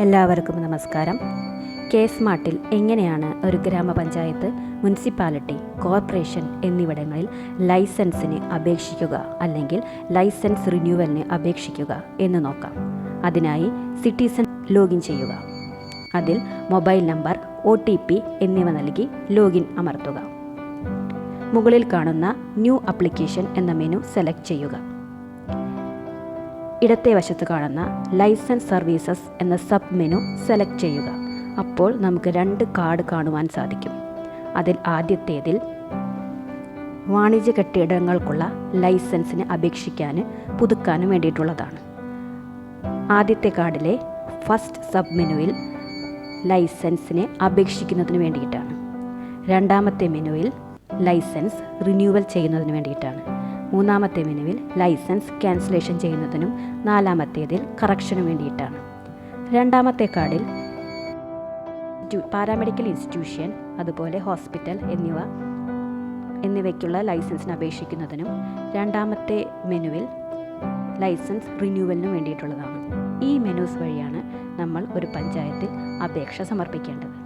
എല്ലാവർക്കും നമസ്കാരം. കെ സ്മാർട്ടിൽ എങ്ങനെയാണ് ഒരു ഗ്രാമപഞ്ചായത്ത് മുനിസിപ്പാലിറ്റി കോർപ്പറേഷൻ എന്നിവിടങ്ങളിൽ ലൈസൻസിന് അപേക്ഷിക്കുക അല്ലെങ്കിൽ ലൈസൻസ് റിന്യൂവലിന് അപേക്ഷിക്കുക എന്ന് നോക്കാം. അതിനായി സിറ്റിസൺ ലോഗിൻ ചെയ്യുക. അതിൽ mobile number O T P എന്നിവ നൽകി ലോഗിൻ അമർത്തുക. മുകളിൽ കാണുന്ന ന്യൂ അപ്ലിക്കേഷൻ എന്ന മെനു സെലക്ട് ചെയ്യുക. ഇടത്തെ വശത്ത് കാണുന്ന ലൈസൻസ് സർവീസസ് എന്ന സബ് മെനു സെലക്ട് ചെയ്യുക. അപ്പോൾ നമുക്ക് രണ്ട് കാർഡ് കാണുവാൻ സാധിക്കും. അതിൽ ആദ്യത്തേതിൽ വാണിജ്യ കെട്ടിടങ്ങൾക്കുള്ള ലൈസൻസിന് അപേക്ഷിക്കാനും പുതുക്കാനും വേണ്ടിയിട്ടുള്ളതാണ്. ആദ്യത്തെ കാർഡിലെ ഫസ്റ്റ് സബ് മെനുവിൽ ലൈസൻസിന് അപേക്ഷിക്കുന്നതിന് വേണ്ടിയിട്ടാണ്. രണ്ടാമത്തെ മെനുവിൽ ലൈസൻസ് റിന്യൂവൽ ചെയ്യുന്നതിന് വേണ്ടിയിട്ടാണ്. മൂന്നാമത്തെ മെനുവിൽ ലൈസൻസ് ക്യാൻസലേഷൻ ചെയ്യുന്നതിനും നാലാമത്തേതിൽ കറക്ഷന് വേണ്ടിയിട്ടാണ്. രണ്ടാമത്തെ കാർഡിൽ പാരാമെഡിക്കൽ ഇൻസ്റ്റിറ്റ്യൂഷൻ അതുപോലെ ഹോസ്പിറ്റൽ എന്നിവ എന്നിവയ്ക്കുള്ള ലൈസൻസിന് അപേക്ഷിക്കുന്നതിനും രണ്ടാമത്തെ മെനുവിൽ ലൈസൻസ് റിന്യൂവലിനും വേണ്ടിയിട്ടുള്ളതാണ്. ഈ മെനൂസ് വഴിയാണ് നമ്മൾ ഒരു പഞ്ചായത്തിൽ അപേക്ഷ സമർപ്പിക്കേണ്ടത്.